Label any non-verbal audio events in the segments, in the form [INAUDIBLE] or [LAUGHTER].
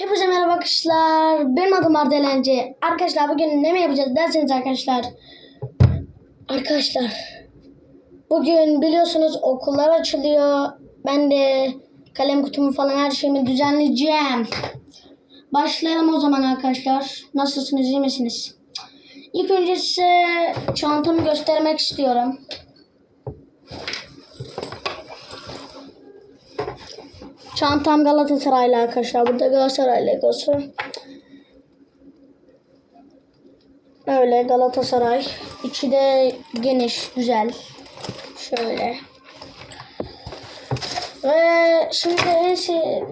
Hepinize merhaba arkadaşlar. Benim adım Arda Eğlence. Arkadaşlar bugün ne mi yapacağız derseniz arkadaşlar. Arkadaşlar. Bugün biliyorsunuz okullar açılıyor. Ben de kalem kutumu falan her şeyimi düzenleyeceğim. Başlayalım o zaman arkadaşlar. Nasılsınız iyi misiniz? İlk önce size çantamı göstermek istiyorum. Çantam Galatasaraylı arkadaşlar. Burada Galatasaray legosu. Öyle Galatasaray. İçi de geniş, güzel. Şöyle. Ve şimdi en şey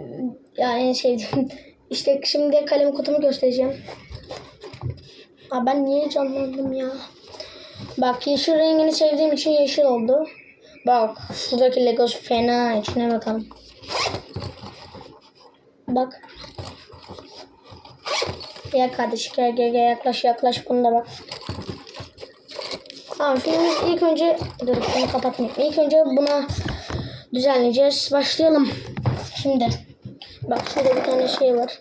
ya en sevdiğim [LAUGHS] işte şimdi kalem kutumu göstereceğim. Aa, ben niye canlandım ya? Bak yeşil rengini sevdiğim için yeşil oldu. Bak şuradaki Legos fena. içine bakalım. Bak. Gel kardeşim gel gel gel yaklaş yaklaş bunu da bak. Tamam şimdi biz ilk önce dur bunu kapatmayayım. İlk önce buna düzenleyeceğiz. Başlayalım. Şimdi bak şurada bir tane şey var.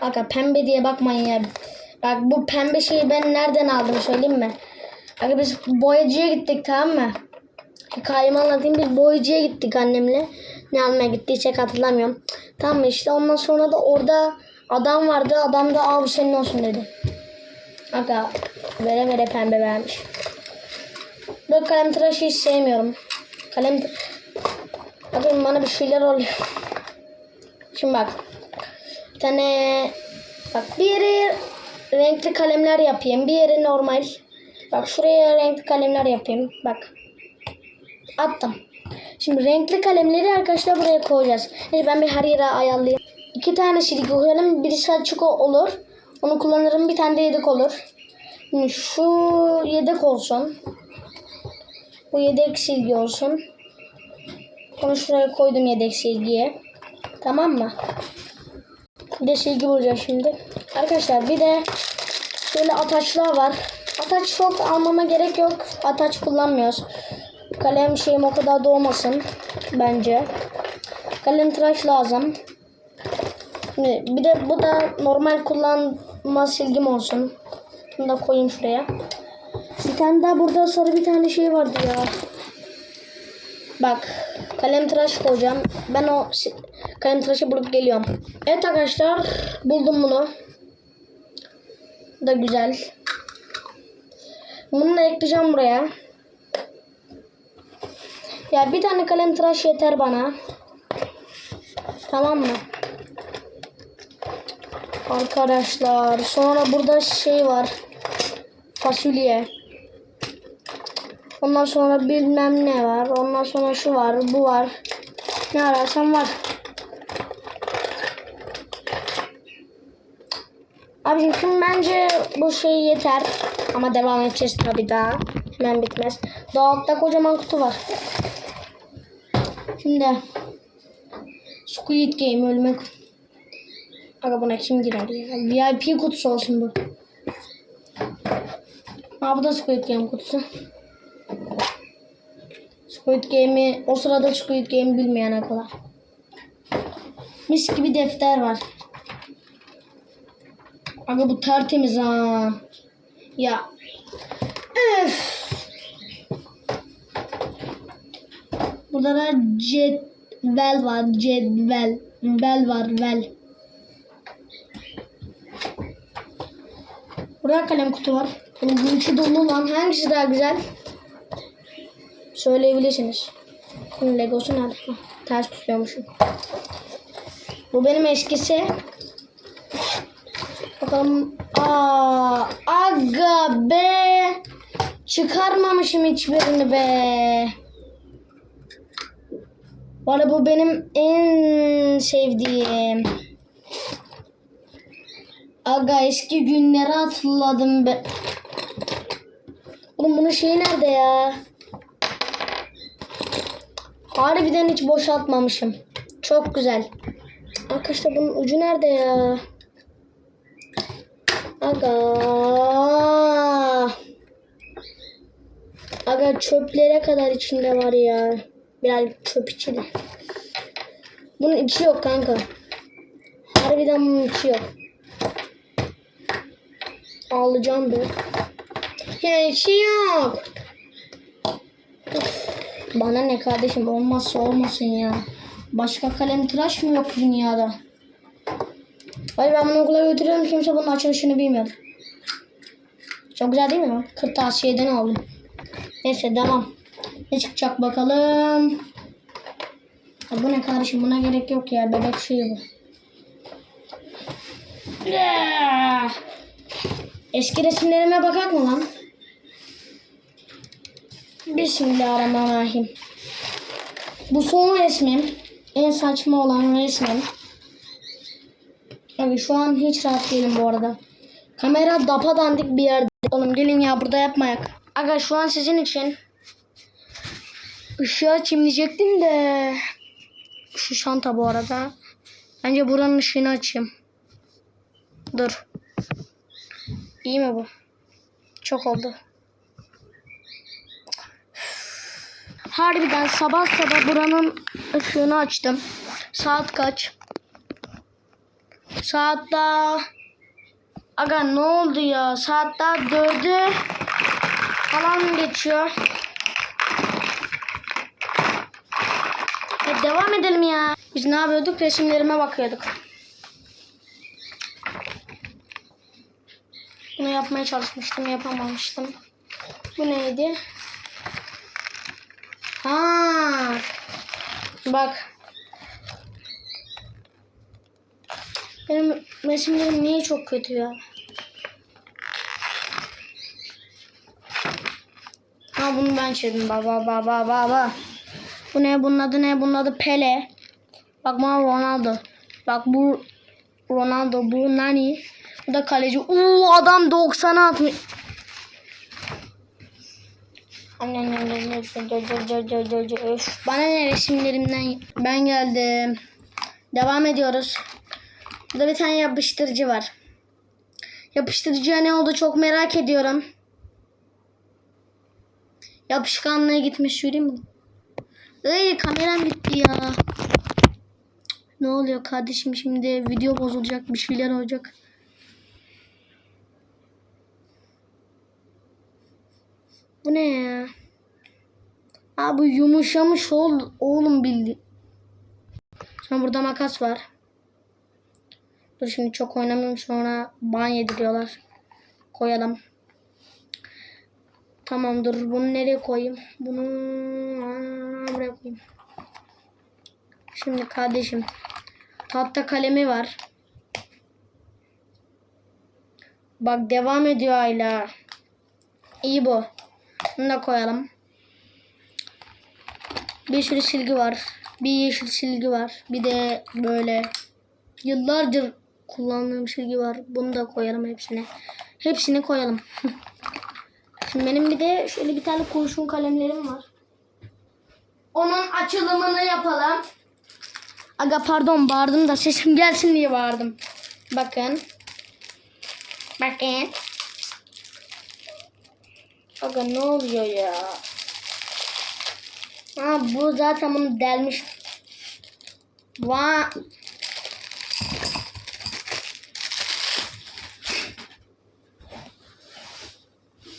Aga pembe diye bakmayın ya. Bak bu pembe şeyi ben nereden aldım söyleyeyim mi? Aga biz boyacıya gittik tamam mı? Hikayemi anlatayım. Biz boyacıya gittik annemle. Ne almaya gittiysek hatırlamıyorum. Tamam işte ondan sonra da orada adam vardı. Adam da al senin olsun dedi. Aga vere vere pembe vermiş. Böyle kalem tıraşı hiç sevmiyorum. Kalem Bakın bana bir şeyler oluyor. Şimdi bak. Bir tane bak bir yere renkli kalemler yapayım. Bir yere normal. Bak şuraya renkli kalemler yapayım. Bak. Attım. Şimdi renkli kalemleri arkadaşlar buraya koyacağız. Neyse ben bir her yere ayarlayayım. İki tane silgi koyalım. Birisi açık olur. Onu kullanırım. Bir tane de yedek olur. Şimdi şu yedek olsun. Bu yedek silgi olsun. Onu şuraya koydum yedek silgiye. Tamam mı? Bir de silgi bulacağız şimdi. Arkadaşlar bir de şöyle ataçlar var. Ataç çok almama gerek yok. Ataç kullanmıyoruz. Kalem şeyim o kadar da olmasın bence. Kalem tıraş lazım. Bir de bu da normal kullanma silgim olsun. Bunu da koyayım şuraya. Bir tane daha burada sarı bir tane şey vardı ya. Bak kalem tıraş koyacağım. Ben o kalem tıraşı bulup geliyorum. Evet arkadaşlar buldum bunu. Bu da güzel. Bunu da ekleyeceğim buraya. Ya bir tane kalem tıraş yeter bana. Tamam mı? Arkadaşlar sonra burada şey var. Fasulye. Ondan sonra bilmem ne var. Ondan sonra şu var, bu var. Ne ararsan var. Abicim şimdi bence bu şey yeter. Ama devam edeceğiz tabii daha. Hemen bitmez. Altta kocaman kutu var. Şimdi Squid Game ölmek. Aga buna kim girer ya? VIP kutusu olsun bu. Aa bu da Squid Game kutusu. Squid Game'i o sırada Squid Game bilmeyen akılar. Mis gibi defter var. Aga bu tertemiz ha. Ya. Öf. Burada da cetvel var. Cetvel. Vel var. Vel. Burada kalem kutu var. Bunun içi dolu lan. Hangisi daha güzel? Söyleyebilirsiniz. Bunun legosu nerede? Hah, Ters tutuyormuşum. Bu benim eskisi. Bakalım. Aa, aga be. Çıkarmamışım hiçbirini be. Valla bu benim en sevdiğim. Aga eski günleri hatırladım be. Oğlum bunun şeyi nerede ya? Harbiden hiç boşaltmamışım. Çok güzel. Arkadaşlar bunun ucu nerede ya? Aga. Aga çöplere kadar içinde var ya. Biraz çöp içi de. Bunun içi yok kanka. Harbiden bunun içi yok. Alacağım bir. Ya içi yok. Bana ne kardeşim olmazsa olmasın ya. Başka kalem tıraş mı yok dünyada? Hayır ben bunu okula götürüyorum kimse bunun açılışını bilmiyor. Çok güzel değil mi? Kırtasiyeden aldım. Neyse devam. Ne çıkacak bakalım. Ya bu ne kardeşim buna gerek yok ya bebek şeyi bu. Eski resimlerime bakar mı lan? Bismillahirrahmanirrahim. Bu son resmim. En saçma olan resmim. Abi şu an hiç rahat değilim bu arada. Kamera dapa dandik bir yerde. Oğlum gelin ya burada yapmayak. Aga şu an sizin için ışığı açayım diyecektim de şu şanta bu arada. Bence buranın ışığını açayım. Dur. İyi mi bu? Çok oldu. Harbiden sabah sabah buranın ışığını açtım. Saat kaç? Saat daha... Aga ne oldu ya? Saat daha dördü falan geçiyor. E, devam edelim ya. Biz ne yapıyorduk? Resimlerime bakıyorduk. Bunu yapmaya çalışmıştım, yapamamıştım. Bu neydi? Ha. Bak. Benim resimlerim niye çok kötü ya? Ha bunu ben çizdim. Baba baba baba. Bu ne? Bunun adı ne? Bunun adı Pele. Bak bu Ronaldo. Bak bu Ronaldo. Bu Nani. Bu da kaleci. Uuu adam 90 atmış. Bana ne resimlerimden ben geldim. Devam ediyoruz. Burada bir tane yapıştırıcı var. Yapıştırıcıya ne oldu çok merak ediyorum. Yapışkanlığı gitmiş yürüyeyim mi? Ay kameram gitti ya. Ne oluyor kardeşim şimdi video bozulacak bir şeyler olacak. Bu ne ya? Aa bu yumuşamış ol, oğlum bildi. Sonra burada makas var. Dur şimdi çok oynamıyorum sonra ban yediriyorlar. Koyalım. Tamam dur bunu nereye koyayım? Bunu buraya koyayım. Şimdi kardeşim tahta kalemi var. Bak devam ediyor hala. İyi bu. Bunu da koyalım. Bir sürü silgi var. Bir yeşil silgi var. Bir de böyle yıllardır kullandığım silgi var. Bunu da koyalım hepsine. Hepsini koyalım. [LAUGHS] Şimdi benim bir de şöyle bir tane kurşun kalemlerim var. Onun açılımını yapalım. Aga pardon bağırdım da sesim gelsin diye bağırdım. Bakın. Bakın. Aga ne oluyor ya? Ha bu zaten bunu delmiş. Va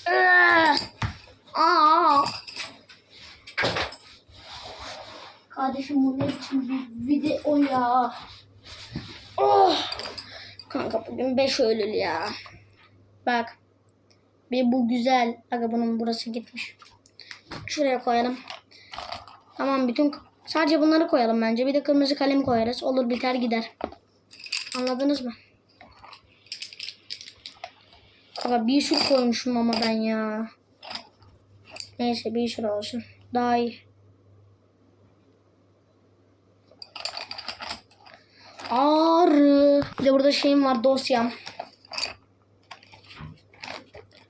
Iıı. Aa. Kardeşim bu ne biçim bir video ya? Oh. Kanka bugün 5 Eylül ya. Bak. Bir bu güzel. Aga bunun burası gitmiş. Şuraya koyalım. Tamam bütün sadece bunları koyalım bence. Bir de kırmızı kalem koyarız. Olur biter gider. Anladınız mı? Aga bir sürü koymuşum ama ben ya. Neyse bir sürü olsun. Daha iyi. Ağrı. Bir de burada şeyim var dosyam.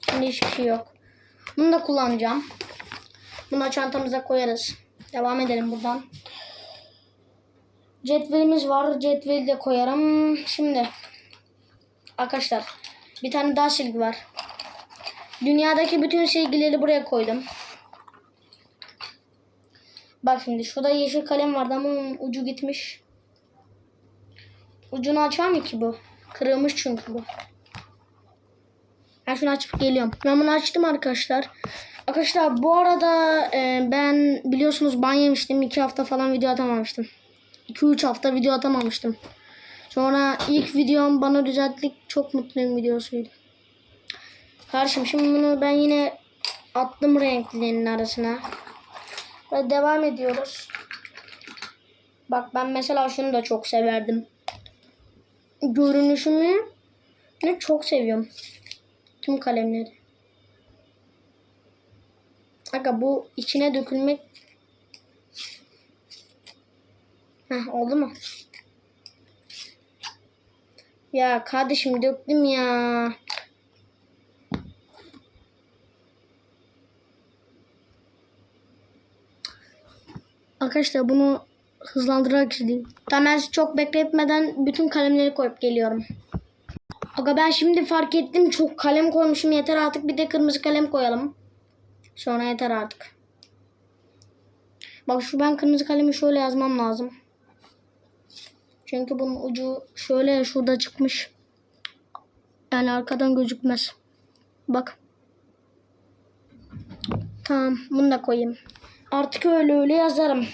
Şimdi hiçbir şey yok. Bunu da kullanacağım. Bunu da çantamıza koyarız. Devam edelim buradan. Cetvelimiz var. Cetveli de koyarım. Şimdi arkadaşlar bir tane daha silgi var. Dünyadaki bütün silgileri buraya koydum. Bak şimdi şurada yeşil kalem vardı ama ucu gitmiş. Ucunu açar mı ki bu? Kırılmış çünkü bu. Ben şunu açıp geliyorum. Ben bunu açtım arkadaşlar. Arkadaşlar bu arada e, ben biliyorsunuz ban yemiştim. 2 hafta falan video atamamıştım. 2-3 hafta video atamamıştım. Sonra ilk videom bana düzelttik. Çok mutluyum videosuydu. Karşım şimdi bunu ben yine attım renklerinin arasına. Ve devam ediyoruz. Bak ben mesela şunu da çok severdim. Görünüşümü çok seviyorum. Tüm kalemleri. Aga bu içine dökülmek Heh, oldu mu? Ya kardeşim döktüm ya. Arkadaşlar bunu hızlandırarak sileyim. Tamam ben çok bekletmeden bütün kalemleri koyup geliyorum. Aga ben şimdi fark ettim çok kalem koymuşum yeter artık bir de kırmızı kalem koyalım. Sonra yeter artık. Bak şu ben kırmızı kalemi şöyle yazmam lazım. Çünkü bunun ucu şöyle şurada çıkmış. Yani arkadan gözükmez. Bak. Tamam bunu da koyayım. Artık öyle öyle yazarım.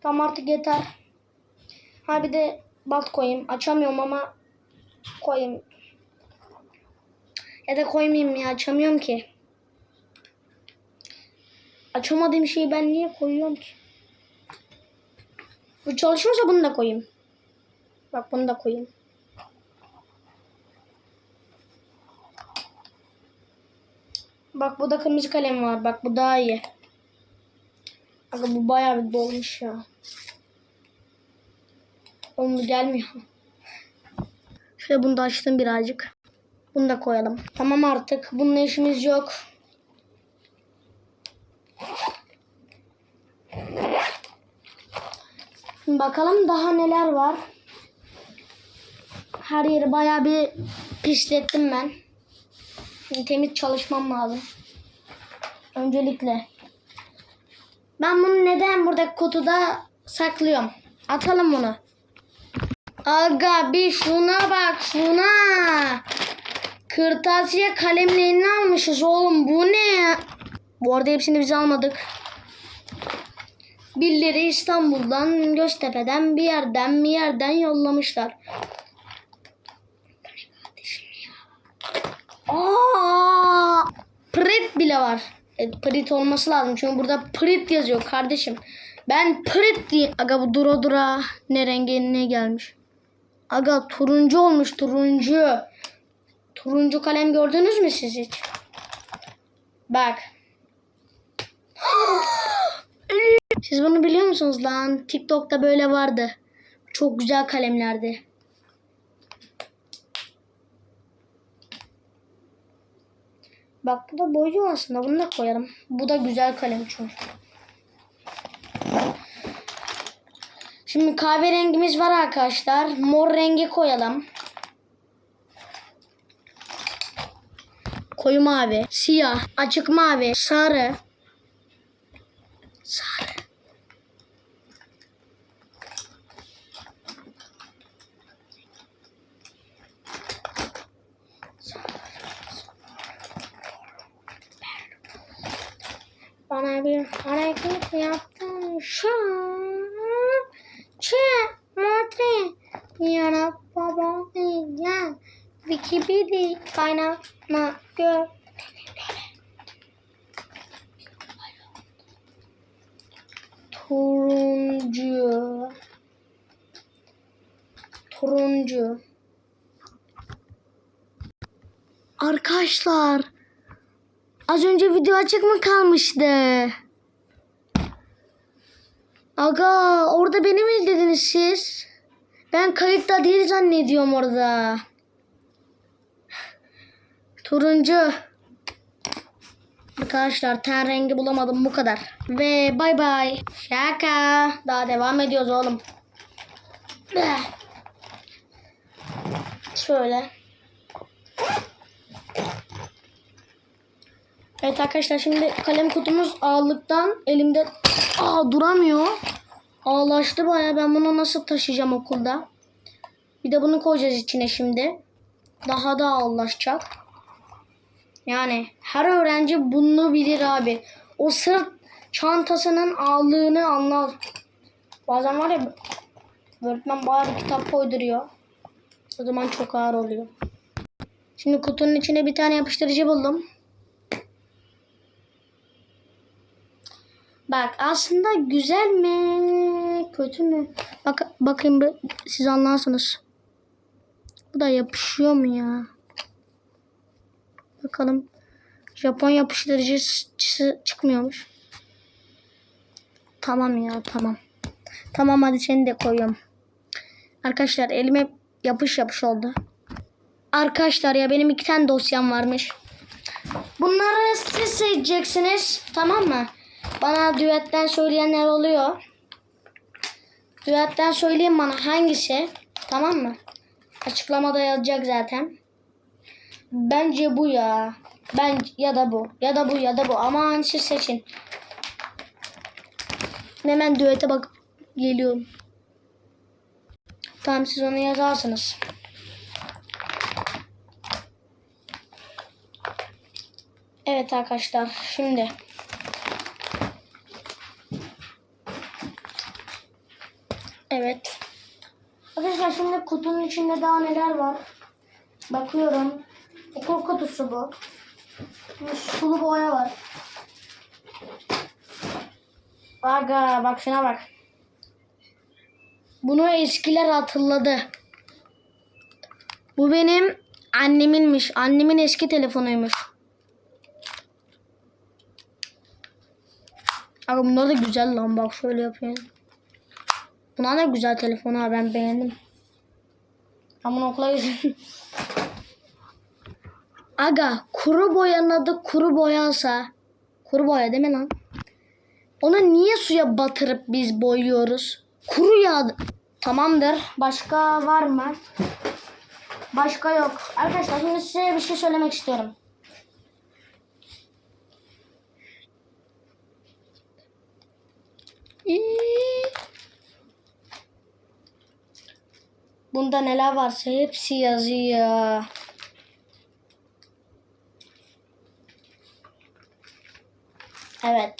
Tamam artık yeter. Ha bir de bak koyayım. Açamıyorum ama koyayım. Ya da koymayayım ya açamıyorum ki. Açamadığım şeyi ben niye koyuyorum ki? Bu çalışmıyorsa bunu da koyayım. Bak bunu da koyayım. Bak bu da kırmızı kalem var. Bak bu daha iyi. Aga bu bayağı bir dolmuş ya. Oğlum gelmiyor. Şöyle bunu da açtım birazcık. Bunu da koyalım. Tamam artık. Bununla işimiz yok. Şimdi bakalım daha neler var. Her yeri bayağı bir pislettim ben. Şimdi temiz çalışmam lazım. Öncelikle. Ben bunu neden burada kutuda saklıyorum? Atalım bunu. Aga bir şuna bak şuna. Kırtasiye kalemlerini almışız oğlum. Bu ne? Bu arada hepsini biz almadık. Birileri İstanbul'dan, Göztepe'den bir yerden bir yerden yollamışlar. Aa, Prit bile var. E, Prit olması lazım çünkü burada Prit yazıyor kardeşim. Ben Prit diye. Aga bu dura dura ne rengi ne gelmiş. Aga turuncu olmuş turuncu. Turuncu kalem gördünüz mü siz hiç? Bak. [GASPS] Siz bunu biliyor musunuz lan? TikTok'ta böyle vardı. Çok güzel kalemlerdi. Bak bu da boycu aslında. Bunu da koyalım. Bu da güzel kalem çünkü. Şimdi kahverengimiz var arkadaşlar. Mor rengi koyalım. Koyu mavi, siyah, açık mavi, sarı. Sarı. Bana bir hareket yaptın şu an. Çe, matre, yana ya, Wikibidi, kaynama, gör. Turuncu. Turuncu. Arkadaşlar. Az önce video açık mı kalmıştı? Aga orada beni mi izlediniz siz? Ben kayıtta değil zannediyorum orada. Turuncu. Arkadaşlar ten rengi bulamadım bu kadar. Ve bay bay. Şaka. Daha devam ediyoruz oğlum. Şöyle. Evet arkadaşlar şimdi kalem kutumuz ağırlıktan elimde Aa, duramıyor. Ağlaştı baya. Ben bunu nasıl taşıyacağım okulda? Bir de bunu koyacağız içine şimdi. Daha da ağlaşacak. Yani her öğrenci bunu bilir abi. O sırt çantasının ağırlığını anlar. Bazen var ya öğretmen bayağı bir kitap koyduruyor. O zaman çok ağır oluyor. Şimdi kutunun içine bir tane yapıştırıcı buldum. Bak aslında güzel mi? Kötü mü? Bak bakayım siz anlarsınız. Bu da yapışıyor mu ya? Bakalım. Japon yapıştırıcısı çıkmıyormuş. Tamam ya tamam. Tamam hadi seni de koyuyorum. Arkadaşlar elime yapış yapış oldu. Arkadaşlar ya benim iki tane dosyam varmış. Bunları siz seçeceksiniz. Tamam mı? Bana düetten söyleyenler oluyor. Düetten söyleyin bana hangisi. Tamam mı? Açıklamada yazacak zaten. Bence bu ya. Ben ya da bu. Ya da bu ya da bu. Aman siz seçin. Hemen düete bakıp geliyorum. Tamam siz onu yazarsınız. Evet arkadaşlar şimdi Evet. Arkadaşlar şimdi kutunun içinde daha neler var? Bakıyorum. Okul kutusu bu. Sulu boya var. Aga bak şuna bak. Bunu eskiler hatırladı. Bu benim anneminmiş. Annemin eski telefonuymuş. Aga bunlar da güzel lan bak şöyle yapayım. Bunlar da güzel telefon ha ben beğendim. Bunu okula götüreyim. [LAUGHS] Aga kuru boyanın adı kuru boyaysa. Kuru boya değil mi lan? Ona niye suya batırıp biz boyuyoruz? Kuru yağ. Tamamdır. Başka var mı? Başka yok. Arkadaşlar şimdi size bir şey söylemek istiyorum. İyi. Bunda neler varsa hepsi yazıyor. Evet.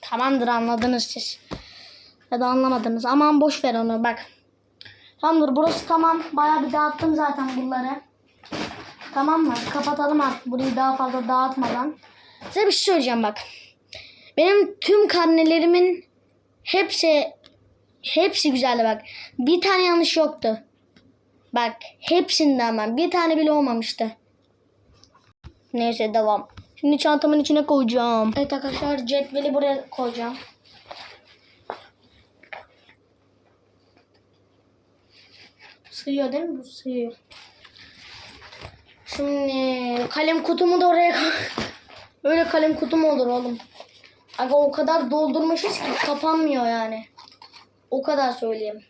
Tamamdır anladınız siz. Ya da anlamadınız. Aman boş ver onu bak. Tamamdır burası tamam. Bayağı bir dağıttım zaten bunları. Tamam mı? Kapatalım artık burayı daha fazla dağıtmadan. Size bir şey söyleyeceğim bak. Benim tüm karnelerimin hepsi hepsi güzeldi bak. Bir tane yanlış yoktu. Bak hepsinden ben. Bir tane bile olmamıştı. Neyse devam. Şimdi çantamın içine koyacağım. Evet arkadaşlar cetveli buraya koyacağım. Sığıyor değil mi bu? Sığıyor. Şimdi kalem kutumu da oraya. [LAUGHS] Öyle kalem kutum olur oğlum. Aga o kadar doldurmuşuz ki kapanmıyor yani. O kadar söyleyeyim.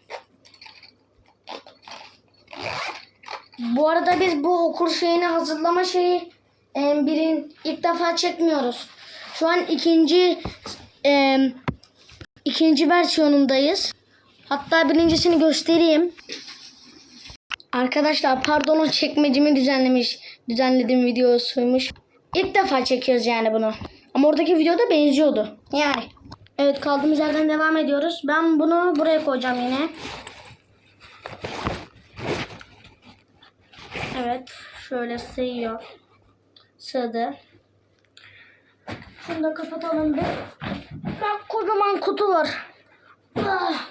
Bu arada biz bu okur şeyini hazırlama şeyi e, birin ilk defa çekmiyoruz. Şu an ikinci e, ikinci versiyonundayız. Hatta birincisini göstereyim. Arkadaşlar pardon o çekmecimi düzenlemiş. Düzenlediğim videosuymuş. İlk defa çekiyoruz yani bunu. Ama oradaki videoda benziyordu. Yani. Evet kaldığımız yerden devam ediyoruz. Ben bunu buraya koyacağım yine. Evet. Şöyle sığıyor. Sığdı. Şunu da kapatalım bir. Bak kocaman kutu var. Ah.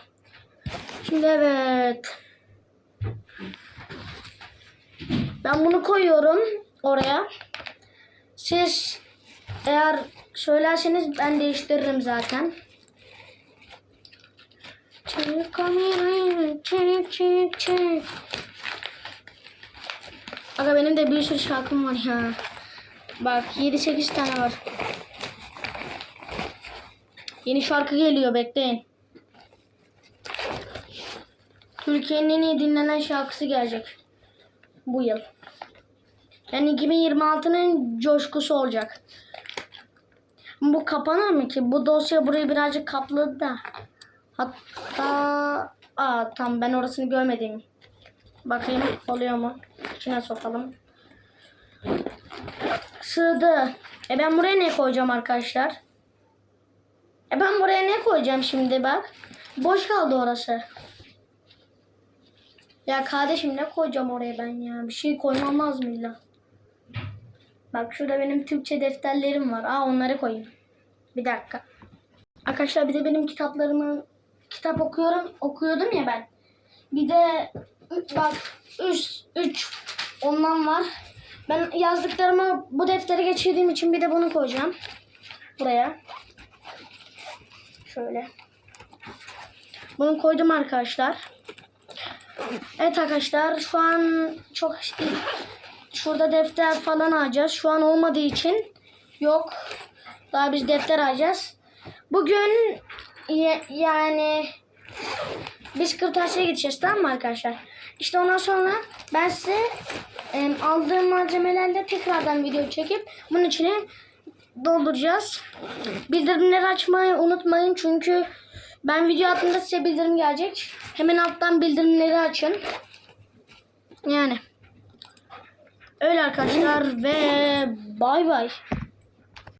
Şimdi evet. Ben bunu koyuyorum oraya. Siz eğer söylerseniz ben değiştiririm zaten. Çek kamerayı, çek çek çek. Aga benim de bir sürü şarkım var ya. Bak 7-8 tane var. Yeni şarkı geliyor bekleyin. Türkiye'nin en iyi dinlenen şarkısı gelecek. Bu yıl. Yani 2026'nın coşkusu olacak. Bu kapanır mı ki? Bu dosya burayı birazcık kapladı da. Hatta aa tam ben orasını görmedim. Bakayım oluyor mu? İçine sokalım. Sığdı. E ben buraya ne koyacağım arkadaşlar? E ben buraya ne koyacağım şimdi bak. Boş kaldı orası. Ya kardeşim ne koyacağım oraya ben ya? Bir şey koymam lazım illa. Bak şurada benim Türkçe defterlerim var. Aa onları koyayım. Bir dakika. Arkadaşlar bir de benim kitaplarımı kitap okuyorum okuyordum ya ben. Bir de bak 3 3 ondan var. Ben yazdıklarımı bu deftere geçirdiğim için bir de bunu koyacağım. Buraya. Şöyle. Bunu koydum arkadaşlar. Evet arkadaşlar şu an çok şurada defter falan alacağız. Şu an olmadığı için yok. Daha biz defter alacağız. Bugün yani biz kırtasiye gideceğiz tamam mı arkadaşlar? İşte ondan sonra ben size em, aldığım malzemelerle tekrardan video çekip bunun içine dolduracağız. Bildirimleri açmayı unutmayın çünkü ben video attığımda size bildirim gelecek. Hemen alttan bildirimleri açın. Yani. Öyle arkadaşlar ve bay bay.